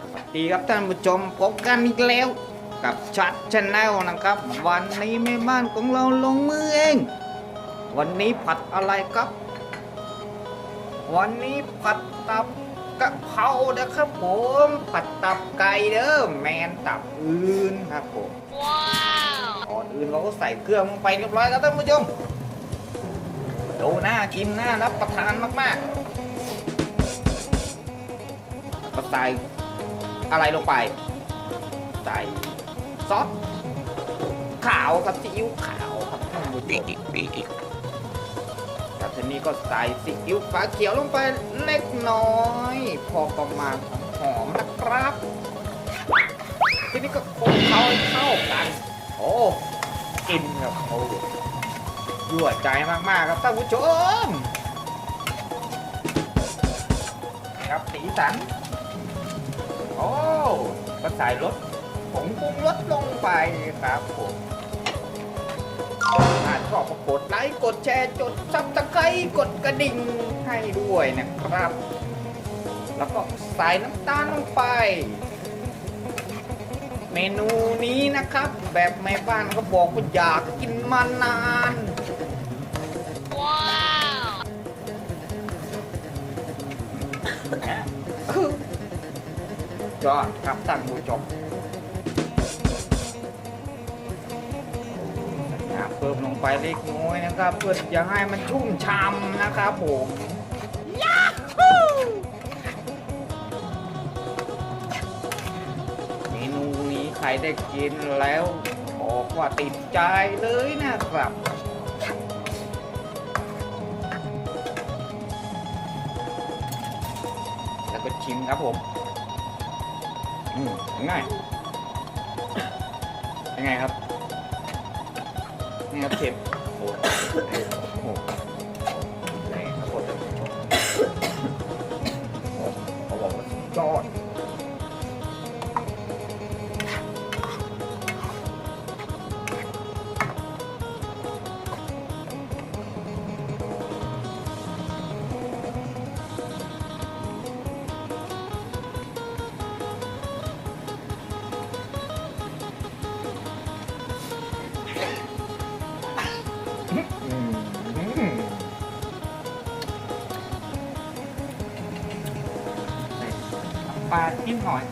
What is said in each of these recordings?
สวัสดีครับท่านผู้ชมพบกันอีกแล้วกับชัดชแนลนะครับ วันนี้แม่บ้านของเราลงมือเอง วันนี้ผัดอะไรครับ วันนี้ผัดตับกะเพรานะครับผมผัดตับไก่เด้อแมนตับอื่นครับผมก่อนอื่นเราก็ใส่เครื่องลงไปเรียบร้อยแล้วท่านผู้ชม ดูน่ากินน่ารับประทานมากๆก็ใส่อะไรลงไปใส่ซอสขาวครับซีอิ๊วขาวครับท่านผู้ชมครับทีนี้ก็ใส่ซีอิ๊วฟ้าเขียวลงไปเล็กน้อย พอประมาณหอมนะครับ ทีนี้ก็คลุกเคล้าให้เข้ากัน โอ้กินครับโอ้ ยั่วใจมากๆครับท่านผู้ชมครับสีสัน โอ้ก็ใส่รสผงปรุงรสลงไปครับผมถ้าชอบก็กดไลค์กดแชร์จดซับสไครต์กดกระดิ่งให้ด้วยนะครับ แล้วก็ใส่น้ำตาลลงไป เมนูนี้นะครับ แบบแม่บ้านก็บอกว่าอยากกินมานาน ยอดครับท่านผู้ชมน้ำเพิ่มลงไปเล็กน้อยนะครับ เพื่อจะให้มันชุ่มช่ำนะครับผมเมนูนี้ใครได้กินแล้วบอกว่าติดใจเลยนะครับ แล้วก็ชิมครับผมอืมง่ายยังไงครับนี่ครับเชฟโอ้โหนี่ครับผมเขาบอกว่าจอด ปลาจิ้มหน่อย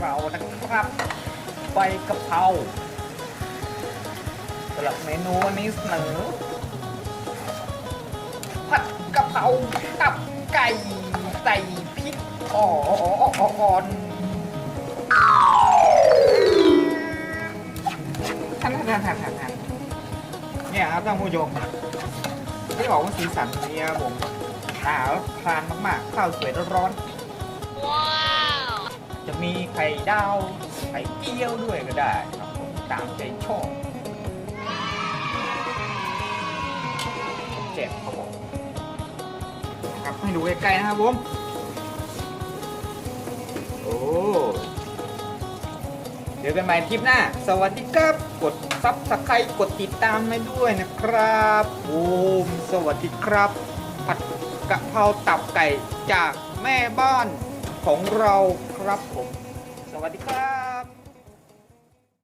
เรานะครับ ใบกะเพราสำหรับเมนูวันนี้เสนอผัดกะเพรากับไก่ใส่พริกอ่อนท่านท่านท่านท่านท่านเนี่ยครับท่านผู้ชมที่บอกว่าสีสันเนี่ยผมหาทานมากๆข้าวสวยร้อนๆ จะมีไข่ดาวไข่เจียวด้วยก็ได้ครับผมตามใจชอบเจ็บครับผมครับให้ดูใกล้ๆนะครับผมโอ้เดี๋ยวกันใหม่คลิปหน้า สวัสดีครับ กดซับสไครต์กดติดตามให้ด้วยนะครับโอ้มสวัสดีครับ ผัดกะเพราตับไก่จากแม่บ้าน ของเราครับผม สวัสดีครับ